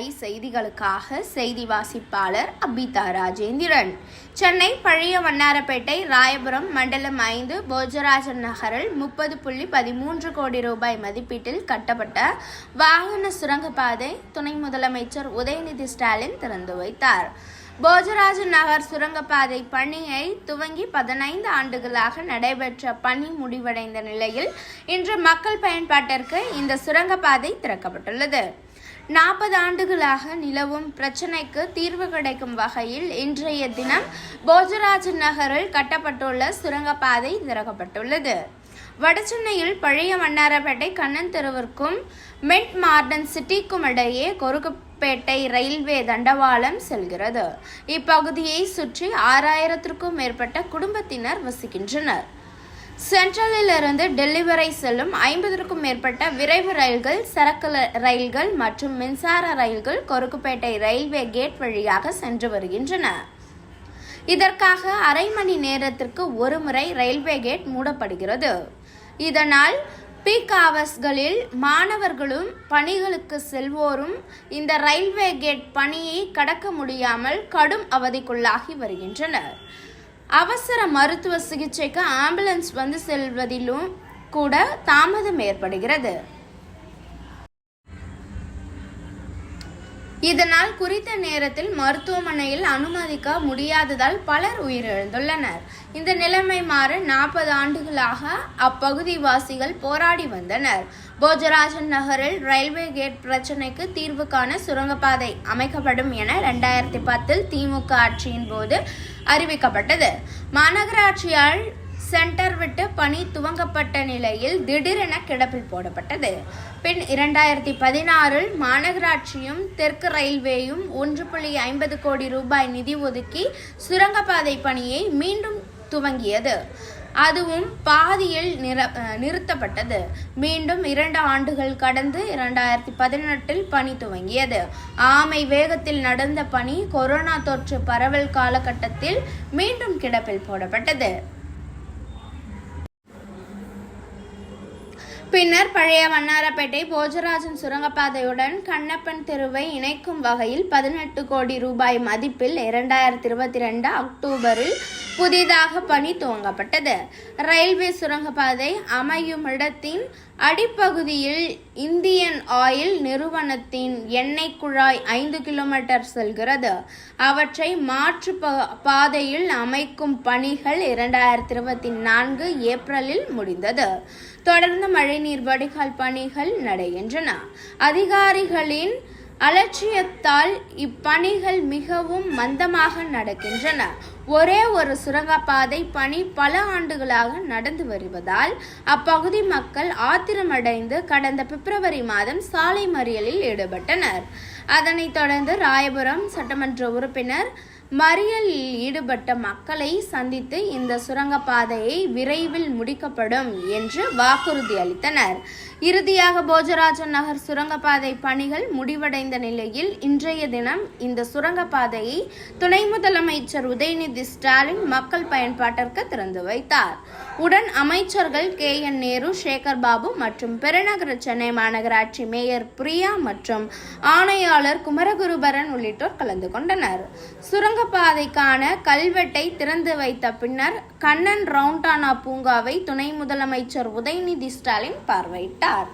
ஐ செய்திகளுக்காக செய்தி வாசிப்பாளர் அபிதா ராஜேந்திரன். சென்னை பழைய வண்ணாரப்பேட்டை ராயபுரம் மண்டலம் ஐந்து போஜராஜன் நகரில் முப்பது புள்ளி பதிமூன்று கோடி ரூபாய் மதிப்பீட்டில் கட்டப்பட்ட வாகன சுரங்கப்பாதை துணை முதலமைச்சர் உதயநிதி ஸ்டாலின் திறந்து வைத்தார். போஜராஜன் நகர் சுரங்கப்பாதை பணியை துவங்கி பதினைந்து ஆண்டுகளாக நடைபெற்ற பணி முடிவடைந்த நிலையில் இன்று மக்கள் பயன்பாட்டிற்கு இந்த சுரங்கப்பாதை திறக்கப்பட்டுள்ளது. நாற்பது ஆண்டுகளாக நிலவும் பிரச்சினைக்கு தீர்வு கிடைக்கும் வகையில் இன்றைய தினம் போஜராஜ நகரில் கட்டப்பட்டுள்ள சுரங்கப்பாதை திறக்கப்பட்டுள்ளது. வடசென்னையில் பழைய வண்ணாரப்பேட்டை கண்ணன் தெருவிற்கும் மெட் மார்டன் சிட்டிக்கும் இடையே கொருக்குப்பேட்டை ரயில்வே தண்டவாளம் செல்கிறது. இப்பகுதியை சுற்றி ஆறாயிரத்திற்கும் மேற்பட்ட குடும்பத்தினர் வசிக்கின்றனர். சென்ட்ரலிலிருந்து டெல்லி வரை செல்லும் ஐம்பதற்கும் மேற்பட்ட விரைவு ரயில்கள் சரக்கு ரயில்கள் மற்றும் மின்சார ரயில்கள் கொருக்குப்பேட்டை ரயில்வே கேட் வழியாக சென்று வருகின்றன. இதற்காக அரை மணி நேரத்திற்கு ஒரு முறை ரயில்வே கேட் மூடப்படுகிறது. இதனால் பீக் ஹவர்ஸ்களில் மாணவர்களும் பணிகளுக்கு செல்வோரும் இந்த ரயில்வே கேட் பணியை கடக்க முடியாமல் கடும் அவதிக்குள்ளாகி வருகின்றனர். அவசர மருத்துவ சிகிச்சைக்கு ஆம்புலன்ஸ் வந்து செல்வதிலும் கூட தாமதம் ஏற்படுகிறது. இதனால் குறித்த நேரத்தில் மருத்துவமனையில் அனுமதிக்க முடியாததால் பலர் உயிரிழந்துள்ளனர். இந்த நிலைமை மாற நாற்பது ஆண்டுகளாக அப்பகுதி வாசிகள் போராடி வந்தனர். போஜராஜன் நகரில் ரயில்வே கேட் பிரச்சினைக்கு தீர்வு காண சுரங்கப்பாதை அமைக்கப்படும் என ரெண்டாயிரத்தி பத்தில் திமுக ஆட்சியின் போது அறிவிக்கப்பட்டது. மாநகராட்சியால் சென்டர் விட்டு பணி துவங்கப்பட்ட நிலையில் திடீரென கிடப்பில் போடப்பட்டது. பின் இரண்டாயிரத்தி பதினாறில் மாநகராட்சியும் தெற்கு ரயில்வேயும் ஒன்று புள்ளி ஐம்பது கோடி ரூபாய் நிதி ஒதுக்கி சுரங்கப்பாதை பணியை மீண்டும் துவங்கியது. அதுவும் பாதியில் நிற நிறுத்தப்பட்டது. மீண்டும் இரண்டு ஆண்டுகள் கடந்து இரண்டாயிரத்தி பதினெட்டில் பணி துவங்கியது. ஆமை வேகத்தில் நடந்த பணி கொரோனா தொற்று பரவல் காலகட்டத்தில் மீண்டும் கிடப்பில் போடப்பட்டது. பின்னர் பழைய வண்ணாரப்பேட்டை போஜராஜன் சுரங்கப்பாதையுடன் கண்ணப்பன் தெருவை இணைக்கும் வகையில் பதினெட்டு கோடி ரூபாய் மதிப்பில் இரண்டாயிரத்தி இருபத்தி ரெண்டு அக்டோபரில் புதிதாக பணி துவங்கப்பட்டது. ரயில்வே சுரங்கப்பாதை அமையும் இடத்தின் அடிப்பகுதியில் இந்தியன் ஆயில் நிறுவனத்தின் எண்ணெய் குழாய் ஐந்து கிலோமீட்டர் செல்கிறது. அவற்றை மாற்று பாதையில் அமைக்கும் பணிகள் இரண்டாயிரத்தி இருபத்தி நான்கு ஏப்ரலில் முடிந்தது. தொடர்ந்து மழைநீர் வடிகால் பணிகள் நடைகின்றன. அதிகாரிகளின் அலட்சியத்தால் இப்பணிகள் மிகவும் மந்தமாக நடக்கின்றன. ஒரே ஒரு சுரங்கப்பாதை பணி பல ஆண்டுகளாக நடந்து வருவதால் அப்பகுதி மக்கள் ஆத்திரமடைந்து கடந்த பிப்ரவரி மாதம் சாலை மறியலில் ஈடுபட்டனர். அதனைத் தொடர்ந்து ராயபுரம் சட்டமன்ற உறுப்பினர் மறியலில் ஈடுபட்ட மக்களை சந்தித்து இந்த சுரங்கப்பாதையை விரைவில் முடிக்கப்படும் என்று வாக்குறுதி அளித்தனர். இறுதியாக போஜராஜன் நகர் சுரங்கப்பாதை பணிகள் முடிவடைந்த நிலையில் இன்றைய தினம் இந்த சுரங்கப்பாதையை துணை முதலமைச்சர் உதயநிதி ஸ்டாலின் மக்கள் பயன்பாட்டிற்கு திறந்து வைத்தார். உடன் அமைச்சர்கள் கே. என். நேரு சேகர் பாபு மற்றும் பெருநகர சென்னை மாநகராட்சி மேயர் பிரியா மற்றும் ஆணையாளர் குமரகுருபரன் உள்ளிட்டோர் கலந்து கொண்டனர். சுரங்க சுரங்கப்பாதைக்கான கல்வெட்டை திறந்து வைத்த பின்னர் கண்ணன் ரவுண்டானா பூங்காவை துணை முதலமைச்சர் உதயநிதி ஸ்டாலின் பார்வையிட்டார்.